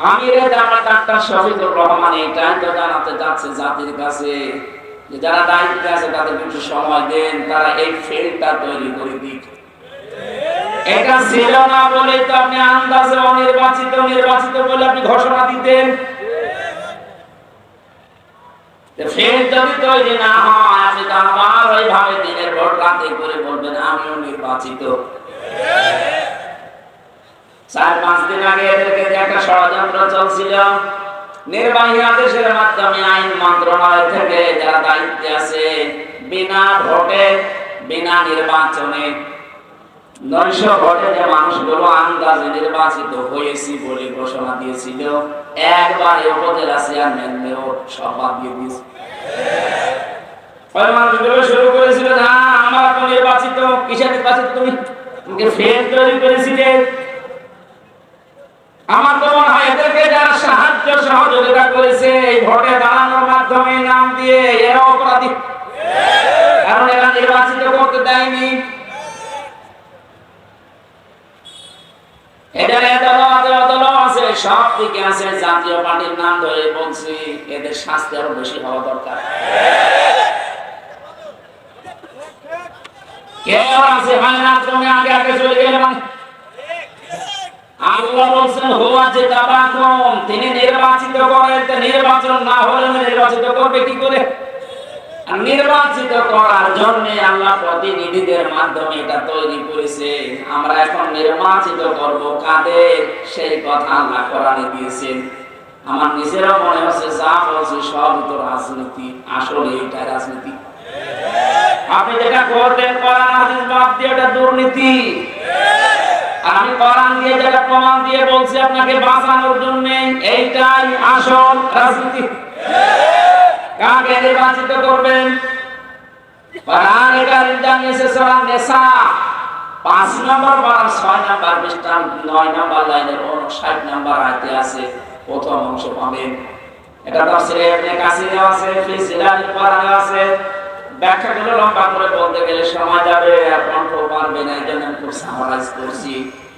আমিরে জামাত ডাক্তার শহীদুর রহমান কাছে যারা দায়িত্বে আছে তাদেরকে একটু সময় দেন, তারা এই ফিল্ডটা তৈরি করে দিক। আপনি আন্দাজে অনির্বাচিত, নির্বাচিত বলে আপনি ঘোষণা দিতেন। ফের যদি তৈরি না হয়, আপনি তো আবার দিনের ভোট রাতে করে বলবেন, আমিও নির্বাচিত। চার, পাঁচ দিন আগে এদেরকে একটা ষড়যন্ত্র চলছিল। নির্বাহী আদেশের মাধ্যমে আইন মন্ত্রণালয় থেকে যারা দায়িত্বে আছে, বিনা ভোটে, বিনা নির্বাচনে নয়শ ভোটে যে মানুষগুলো আন্দাজে নির্বাচিত হয়েছি বলে ঘোষণা দিয়েছিল। একবারে উপজেলা চেয়ারম্যানও সব বাদ দিয়ে দিয়েছে। ওই মানুষগুলো শুরু করেছিল, না, আমরা নির্বাচিত, কিসের নির্বাচিত তুমি? ফের তৈরি করেছিলে। আমার তো মনে হয় এদেরকে যারা সাহায্য সহযোগিতা করেছে, এই ভোটে দাঁড়ানোর মাধ্যমে নাম দিয়ে এরা অপরাধী। কারণ এরা নির্বাচিত করতে দেয়নি। আছে, সব আছে, জাতীয় পার্টির নাম ধরে বলছি, এদের শাস্তি আরও বেশি হওয়া দরকার। কেউ আছে না আগে আগে চলে গেলে মানে আল্লাহ বলছেন, হুয়া যে তাবাকুম তিনি নির্বাচিত করেন তা নির্বাচন না হলে নির্বাচিত করবে কি করে? নির্বাচিত করার জন্য আল্লাহ প্রতিনিধিদের মাধ্যমে এটা তৈরি করেছে। আমরা এখন নির্বাচিত করব কাদের? সেই কথা আল্লাহ কোরআনে দিয়েছেন। আমার নিজেরও মনে হচ্ছে, যা বলছি সব তো রাজনীতি, আসলে এটা রাজনীতি। আপনি যেটা করতেন কোরআন বাদ দিয়ে এটা দুর্নীতি। আমি কোরআন দিয়ে যেটা প্রমাণ দিয়ে বলছি আপনাকে বাঁচানোর জন্য, এইটাই আসল রাজনীতি। কাকে নির্বাচিত করবেন? কোরআন এটা জানিয়েছে সূরা নিসা। পাঁচ নম্বর পারা, ছয় নম্বর পৃষ্ঠা নয় নম্বর লাইনের ষাট নম্বর আয়তে আছে, প্রথম অংশ পাবেন। এটা তাফসিরে ইবনে কাসিরে আছে, ফি সিলালিল কোরআনে আছে। ব্যাখ্যাগুলো লম্বা করে বলতে গেলে সময় যাবে, আর কণ্ঠ পারবে না এই জন্য আমি খুব সামারাইজ করছি।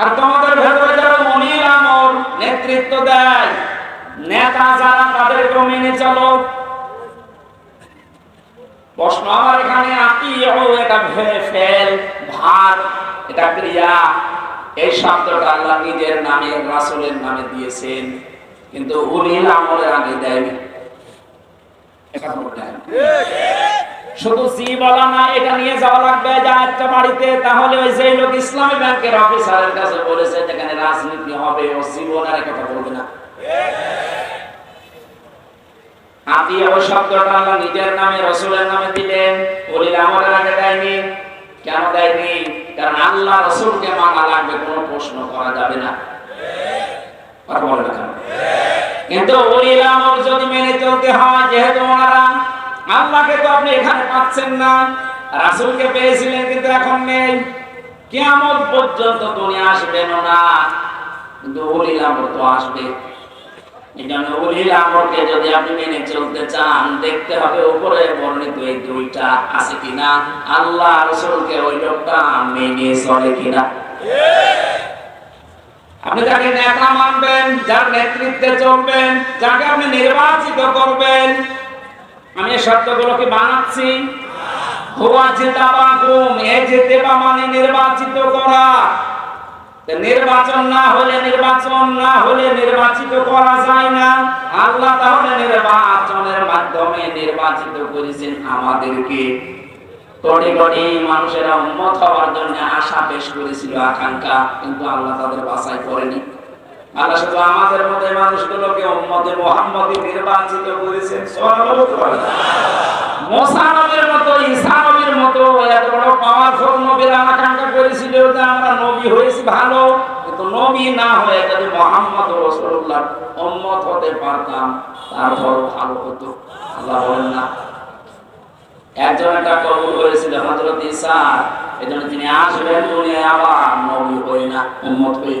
আর তোমাদের ভেতরে যারা মনির আমর নেতৃত্ব দেয়, নেতা যারা তাদেরকে মেনে চলো। প্রশ্ন আমার এখানে, আপনি এটা ফেল, ভার, এটা ক্রিয়া। এই শব্দটা আল্লাহ নিজের নামে, রাসূলের নামে দিয়েছেন, কিন্তু উলিল আমলের আগে দেয়নি। এটা। শুধু জি বলা না, এটা নিয়ে যাওয়া লাগবে যা একটা বাড়িতে। তাহলে ওই যে লোক ইসলামী ব্যাংকের অফিসারের কাছে বলেছে, যেখানে রাজনীতি হবে, ও জীবনের এ কথা বলবে না। ওই নিজের নামে, রসুলের নামে দিলেন। বলিল আমলের আগে দেয়নি। কেন দেয়নি? কারণ আল্লাহ রসুলকে মানা লাগবে, কোনো প্রশ্ন করা যাবে না। কিন্তু উলিল যদি মেনে চলতে হয়, যেহেতু ওনারা আল্লাহকে তো আপনি এখানে পাচ্ছেন না, রাসূলকে পেয়েছিলেন কিন্তু এখন নেই। কিয়ামত পর্যন্ত তুমি আসবেন না কিন্তু উলিল আমর তো আসবে। আমরকে যদি আপনি মেনে চলতে চান, দেখতে হবে উপরে বর্ণিত এই দুইটা আছে কিনা। আল্লাহ রসুলকে ওই লোকটা মেনে চলে কিনা। আপনি যাকে নেতা মানবেন, যার নেতৃত্বে চলবেন, যাকে আপনি নির্বাচিত করবেন আমি এই শব্দগুলোকে বানাচ্ছি। হুয়া জিতাবাকুম এ জিতেবা মানে নির্বাচিত করা। নির্বাচন না হলে নির্বাচন, না হলে নির্বাচিত করা যায় না। আল্লাহ তাহলে নির্বাচনের মাধ্যমে নির্বাচিত করেছেন আমাদেরকে। কোটি কোটি মানুষেরা উন্মত হওয়ার জন্য আশা পেশ করেছিল, আকাঙ্ক্ষা, কিন্তু আল্লাহ তাদের বাছাই করেনি। আল্লাহ শুধু আমাদের মধ্যে মানুষগুলোকে উম্মতে মোহাম্মদী নির্বাচিত করেছেন। নবীর মতো, ঈসা মতো এত বড় পাওয়ারফুল নবীর আকাঙ্ক্ষা করেছিল যে আমরা নবী হয়েছি ভালো, কিন্তু নবী না হয়ে যদি মোহাম্মদ রসুল্লাহ উম্মত হতে পারতাম তারপর ভালো হতো। আল্লাহ বলেন না। একজন একটা কবুল হয়েছিল হজরত ঈসা, এজন্য তিনি আসবেন দুনিয়ায় আবার নবী হয়ে না, উম্মত হয়ে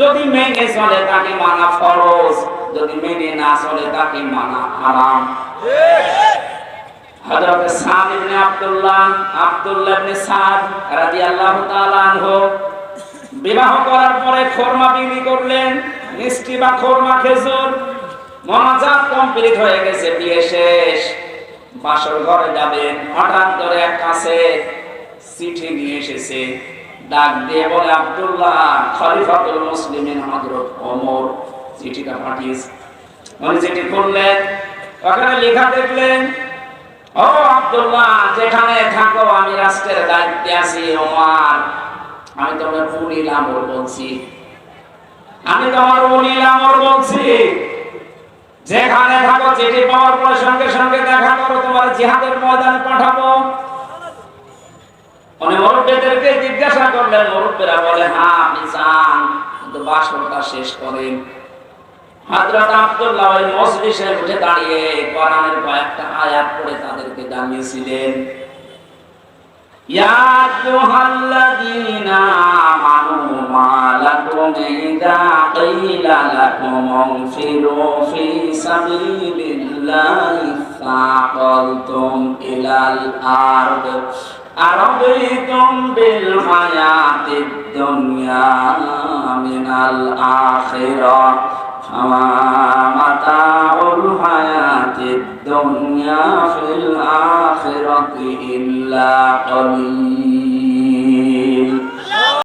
যদি মেনে চলে তাকে মানা ফরজ, যদি মেনে না চলে তাকে মানা হারাম। হযরত সাদ ইবনে আব্দুল্লাহ আব্দুল্লাহ ইবনে সাদ রাদিয়াল্লাহু তাআলা আনহু বিবাহ করার পরে খোরমা বিক্রি করলেন, মিষ্টি বা খোরমা খেজুর, মনাজাত কমপ্লিট হয়ে গেছে, বিয়ে শেষ। বাসর ঘরে যাবেন, হঠাৎ করে এক কাছে চিঠি নিয়ে এসেছে ডাক দিয়ে বলে, আব্দুল্লাহ, খলিফাতুল মুসলিমিন হযরত ওমর চিঠিটা পাঠিয়েছে। উনি চিঠি খুললেন, ওখানে লেখা দেখলেন, ও আব্দুল্লাহ, যেখানে থাকো, আমি রাষ্ট্রের দায়িত্বে আছি, ওমর। আমি তোমার উনিল আমর বলছি। আমি তোমার উনিল আমর বলছি। যেখানে থাকো, চিঠি পাওয়ার পরে সঙ্গে সঙ্গে দেখা করো, তোমার জিহাদের ময়দানে পাঠাবো। মানে মুরব্বীদেরকে জিজ্ঞাসা করলেন, মুরব্বীরা বলে হ্যাঁ আপনি চান কিন্তু বাসরটা শেষ করেন। হযরত আব্দুল্লাহ ওই মজলিসে উঠে দাঁড়িয়ে কোরআনের কয়েকটা আয়াত পড়ে তাদেরকে জানিয়েছিলেন। ইয়া আইয়ুহাল্লাযীনা আমানু মা লাকুম ইযা ক্বিলা লাকুম ইনফিরু ফি সাবিলিল্লাহি সাকালতুম ইলাল আরদ। أرضيتم بالحياة الدنيا من الآخرة فما متاع الحياة الدنيا في الآخرة إلا قليل